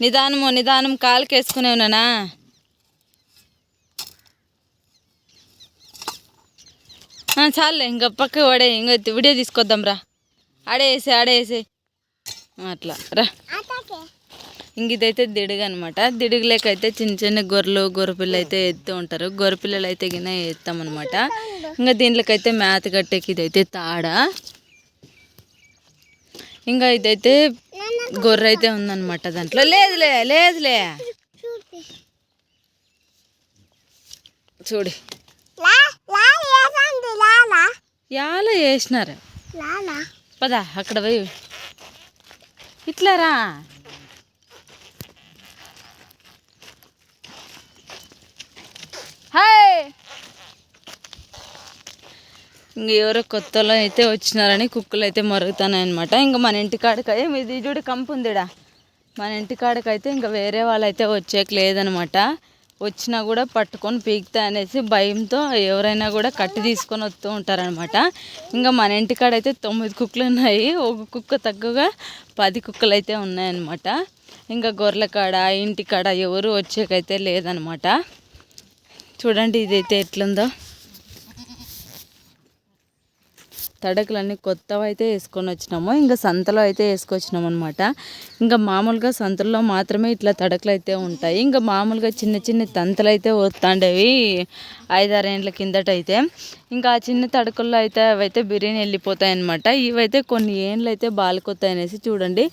నిదానము నిదానం కాలుకి వేసుకునే ఉన్నానా చాలులే ఇంకా పక్క వాడే ఇంకా వీడియో తీసుకొద్దాం రా. ఆడేసే ఆడేసే అట్లా రా. ఇంక ఇదైతే దిడుగు అనమాట దిడుగు లేక అయితే చిన్న చిన్న గొర్రెలు గొర్రెపిల్లలు అయితే ఎత్తు ఉంటారు. గొర్రెపిల్లలు అయితే గిన్నె ఎత్తామన్నమాట ఇంకా దీంట్లోకైతే మేత కట్టేకి ఇదైతే తాడ. ఇంకా ఇదైతే గొర్రె అయితే ఉందన్నమాట దాంట్లో. లేదులే లేదులే. చూడు. యాల వేసినారు. పదా అక్కడ పోయి. ఇట్లా రా హాయ్ ఇంక ఎవరో కొత్తలో అయితే వచ్చినారని కుక్కలు అయితే మరుగుతున్నాయి అనమాట ఇంకా మన ఇంటి కాడకి ఇది చూడు కంపు ఉందిడా? మన ఇంటి కాడకైతే ఇంకా వేరే వాళ్ళు అయితే వచ్చేకి లేదనమాట వచ్చినా కూడా పట్టుకొని పీకుతా అనేసి భయంతో ఎవరైనా కూడా కట్టి తీసుకొని వస్తూ ఉంటారనమాట ఇంకా మన ఇంటి కాడ అయితే తొమ్మిది కుక్కలు ఉన్నాయి. ఒక కుక్క తక్కువగా పది కుక్కలు అయితే ఉన్నాయన్నమాట. ఇంకా గొర్రెల కాడ ఇంటి కాడ ఎవరు వచ్చేకైతే లేదనమాట చూడండి ఇదైతే ఎట్లుందో. తడకలన్నీ కొత్తవి అయితే వేసుకొని వచ్చినాము. ఇంకా సంతలో అయితే వేసుకొచ్చినాం అనమాట ఇంకా మామూలుగా సంతల్లో మాత్రమే ఇట్లా తడకలు అయితే ఉంటాయి. ఇంకా మామూలుగా చిన్న చిన్న తంతలు అయితే వస్తాండేవి ఐదారేండ్ల కిందట అయితే. ఇంకా ఆ చిన్న తడకల్లో అయితే అవైతే బిర్యానీ వెళ్ళిపోతాయి అనమాట ఇవైతే కొన్ని ఏండ్లు అయితే బాలుకొత్తాయి అనేసి చూడండి.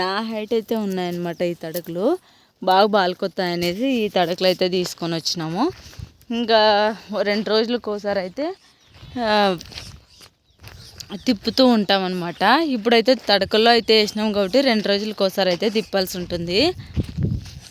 నా హైట్ అయితే ఉన్నాయన్నమాట ఈ తడకలు. బాగా బాలుకొత్తాయి అనేసి ఈ తడకలు అయితే తీసుకొని వచ్చినాము. ఇంకా రెండు రోజులకు ఒకసారి అయితే తిప్పుతూ ఉంటాం అనమాట ఇప్పుడైతే తడకల్లో అయితే వేసినాం కాబట్టి రెండు రోజులకోసారి అయితే తిప్పాల్సి ఉంటుంది.